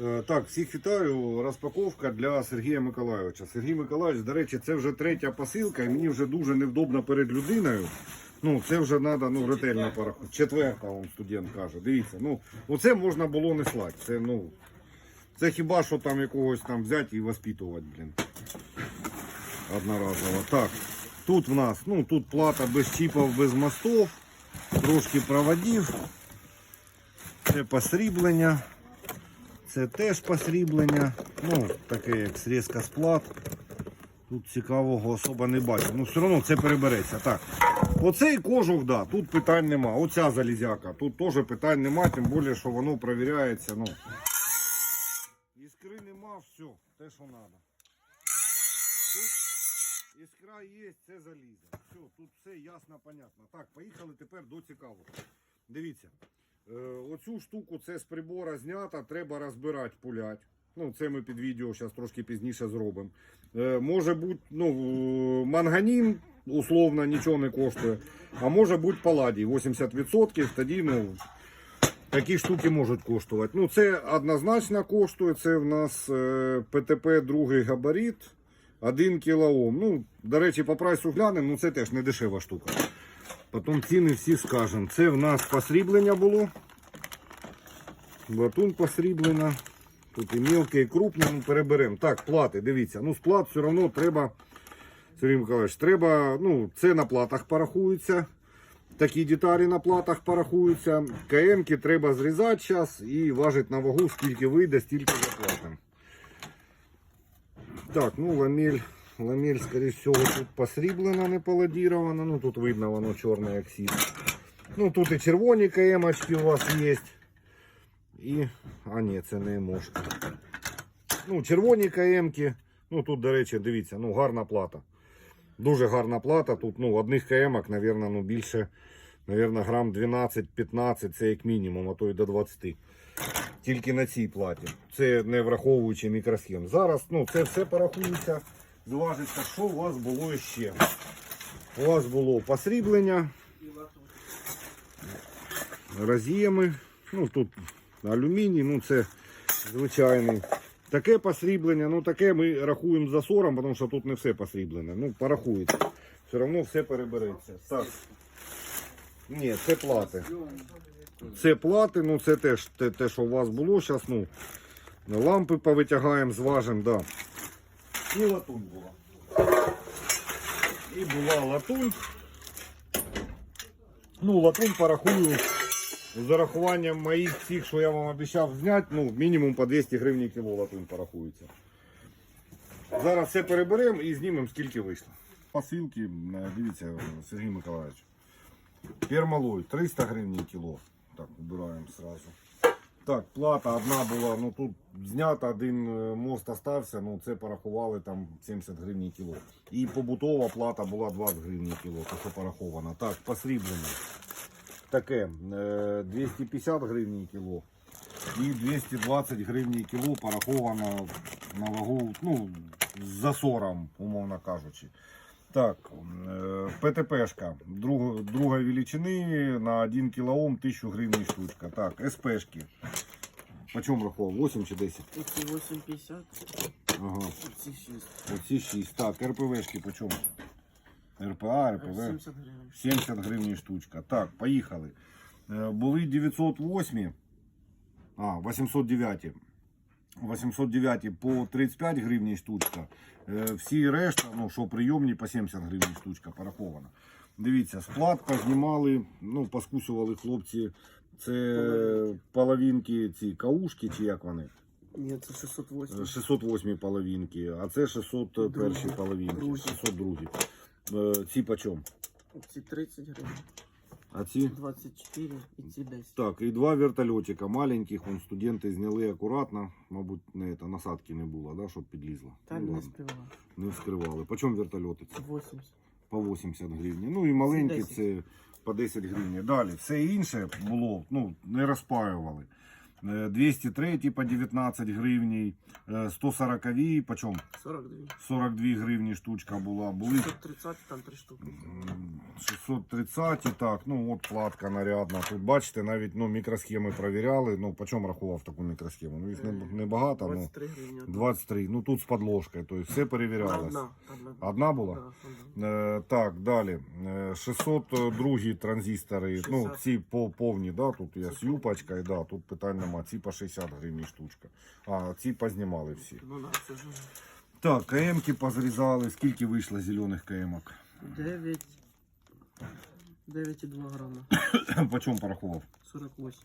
Е, Так, всіх вітаю. Розпаковка для Сергія Миколайовича. Сергій Миколайович, до речі, це вже третя посилка, і мені вже дуже невдобно перед людиною. Ну, це вже треба ну, ретельно порахувати. Четверта, он студент каже. Дивіться, ну, оце можна було не слати. Це, ну, це хіба що там якогось там взяти і воспитувати, блін. Одноразово. Так, тут в нас, ну, тут плата без чіпів, без мостов, трошки проводів. Це посріблення. Це теж посріблення. Ну, таке як срізка з плат. Тут цікавого особа не бачу. Ну, все одно це перебереться. Так. Оцей кожух, да, тут питань нема. Оця залізяка. Тут теж питань нема, тим більше, що воно перевіряється. Ну. Іскри нема, все, те, що треба. Тут іскра є, це залізо. Все, тут все ясно, понятно. Так, поїхали тепер до цікавого. Дивіться. Е, Оцю штуку це з прибора знята, треба розбирати, пулять. Ну, це ми під відео зараз трошки пізніше зробимо. Е, може бути ну, е, манганін, условно, нічого не коштує. А може бути паладій 80%, тоді ну, такі штуки можуть коштувати. Ну, це однозначно коштує. Це в нас ПТП другий габарит. 1 кілоом. Ну, до речі, по прайсу глянемо, ну це теж не дешева штука. Потім ціни всі скажемо. Це в нас посріблення було. Батун посріблення. Тут і мілке, і крупне, ну переберемо. Так, плати, дивіться. Ну, з плат все одно треба. Сергій Миколаївич, треба, ну, це на платах порахується. Такі деталі на платах порахуються. КМки треба зрізати зараз і важити на вагу, скільки вийде, стільки заплатимо. Так, ну ламель. Ламель, скоріше всього, тут посріблена, не паладірована. Ну тут видно, воно чорне як сіт. Ну тут і червоні КМочки у вас є. І. А ні, це не мошка. Ну, червоні КМки. Ну тут, до речі, дивіться, ну гарна плата. Дуже гарна плата. Тут ну, одних КМок, мабуть, ну, більше, мабуть, грам 12-15, це як мінімум, а то й до 20. Тільки на цій платі. Це не враховуючи мікросхем. Зараз ну, це все порахується. Зважиться, що у вас було ще. У вас було посріблення. Роз'єми. Ну тут алюміній, ну це звичайний. Таке посріблення, ну таке ми рахуємо за сором, тому що тут не все посріблене. Ну, порахується. Все одно все перебереться. Так. Ні, це плати. Це плати, ну це теж те, те що у вас було. Зараз ну, лампи повитягаємо, зважимо, да. І латунь була. І була латунь. Ну, латунь порахую з зарахуванням моїх цих, що я вам обіцяв зняти, ну, мінімум по 200 гривень кіло латунь порахується. Зараз все переберемо і знімемо, скільки вийшло. Посилки, е, дивіться, Сергій Миколаївич. Пермалой 300 гривень кіло. Так, убираємо сразу. Так, плата одна була, ну тут знята, один е, мост остався, ну це порахували там 70 гривень кіло. І побутова плата була 20 гривень кіло, то що пораховано. Так, посріблення. Таке е, 250 гривень кіло і 220 гривень кіло пораховано на вагу, ну, з засором, умовно кажучи. Так, е, ПТПшка друг, другої величини на 1 кілоом 1000 гривень штучка. Так, СПшки. По чому рахував? 8 чи 10? Оці 8,50, Ага. оці 6. Оці 6. Так, РПВшки по чому? РПА, РПВ. 70 гривень. 70 гривень штучка. Так, поїхали. Були 908, а, 809. 809 по 35 гривень штучка. Е, Всі решта, ну, що прийомні, по 70 гривень штучка пораховано. Дивіться, сплат познімали, ну, поскусували хлопці. Це половинки, ці каушки, чи як вони? Ні, це 608. 608 половинки, а це 601 Другі. половинки, Другі. 602. Е, Ці почем? Ці 30 гривень, А ці? 24 і ці 10. Так, і два вертольотика маленьких, вон студенти зняли акуратно. Мабуть, не, це, насадки не було, да, щоб підлізло. Та ну, не ладно, не вскривали. По чому вертольоти? Це 80. По 80 гривень. Ну і маленькі 10. це по 10 гривень. Далі, все інше було, ну, не розпаювали. Е, 203 по 19 гривній, е, 140 по чому? 42. 42 гривні штучка була. Були 630, там 3 штуки. М, 630 і так, ну от платка нарядна. Тут бачите, навіть ну, мікросхеми перевіряли. Ну, по чому рахував таку мікросхему? Ну, їх не, не багато, ну 23 гривні. одна. 23. Ну тут з подложкою, тобто все перевірялось. Одна. Одна. Одна була? Да, одна. Е, так, далі. Е, 602 транзистори. Ну, ці по повні, да, тут є з юпочкою, да, тут питань нема. Ці по 60 гривень штучка. А ці познімали всі. Ну да, це ж Так, КМки позрізали. Скільки вийшло зелених КМок? 9. 9,2 грама. По чому порахував? 48.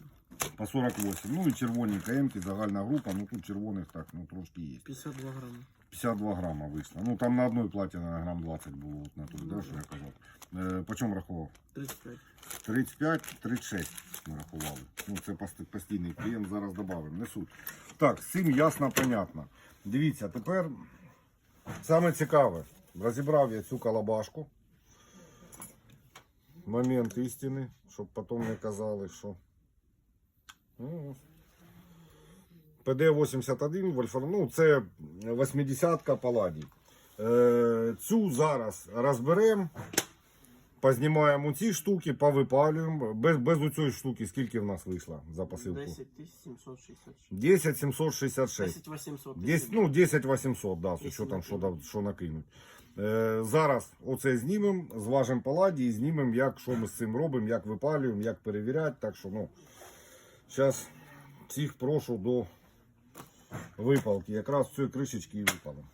По 48. Ну і червоні КМки, загальна група. Ну тут червоних так, ну трошки є. 52 грама. 52 грама вийшло. Ну там на одній платі на грам 20 було, от на тут, да, що я казав. Е, по чому рахував? 35. 35-36 ми рахували. Ну, це пост- постійний клієнт, зараз додамо, не суть. Так, з цим ясно, понятно. Дивіться, тепер саме цікаве. Розібрав я цю колобашку. Момент істини, щоб потім не казали, що. Ну, ПД-81 Вольфрам, ну це 80-ка Паладій. Е, цю зараз розберемо. Познімаємо ці штуки, повипалюємо. Без, без оцієї штуки скільки в нас вийшло за посилку? 10 766. 10 766. 10 800. 10, ну, 10 800, да, з Якщо учетом, що, що накинуть. Е, зараз оце знімемо, зважимо паладі і знімемо, як, що ми з цим робимо, як випалюємо, як перевіряти. Так що, ну, зараз всіх прошу до випалки. Якраз цієї кришечки і випалимо.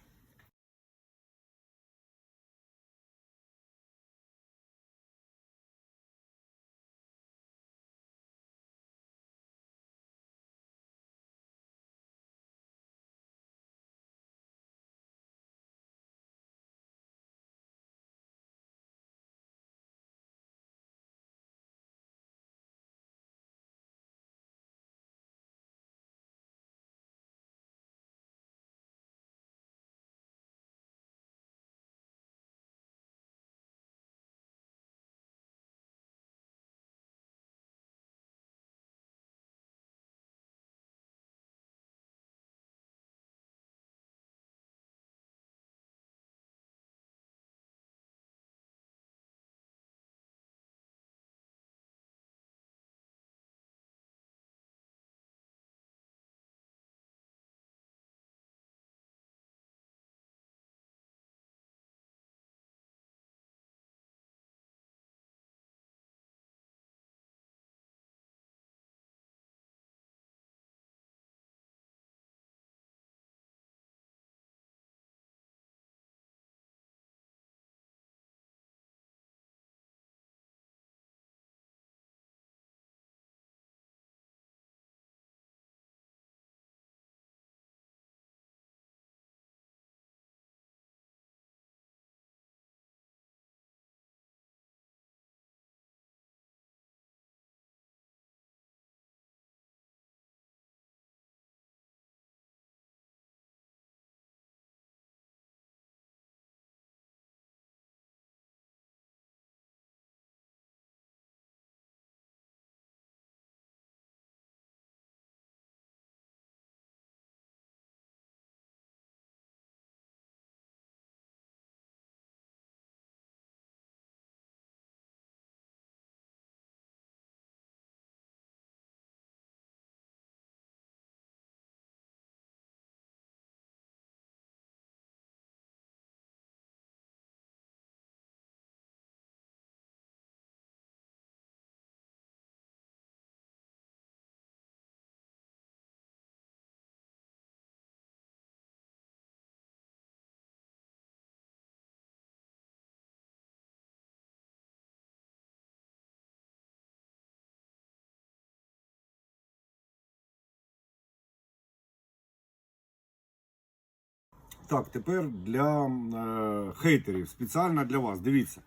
Так, тепер для е, хейтерів, спеціально для вас. Дивіться.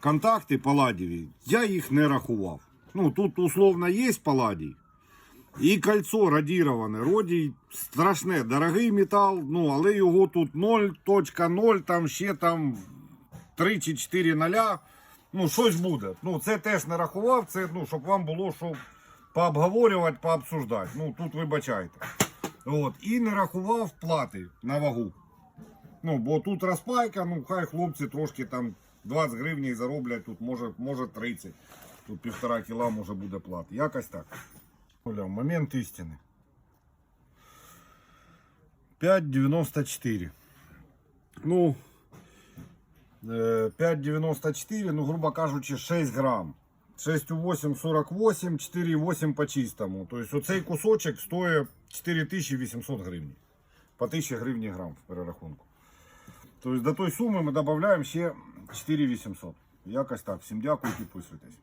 Контакти паладіві, я їх не рахував. Ну, тут условно є паладій. І кольцо радіроване. Родій страшне, дорогий метал, ну, але його тут 0.0, там ще там 3 чи 4 ноля. Ну, щось буде. Ну, це теж не рахував, це, ну, щоб вам було що пообговорювати, пообсуждати. Ну, тут вибачайте. От. І не рахував плати на вагу. Ну, бо тут розпайка, ну хай хлопці трошки там 20 гривень зароблять, тут може, може 30. Тут півтора кіла може буде плати. Якось так. Оля, момент істини. 5,94. Ну, е, 5,94, ну, грубо кажучи, 6 грам. 6,8 48, 4,8 по чистому. Тобто оцей кусочок стоїть 4800 гривень. По 1000 гривень грам в перерахунку. Тобто до той суми ми додаємо ще 4800. Якось так. Всім дякую, підписуйтесь.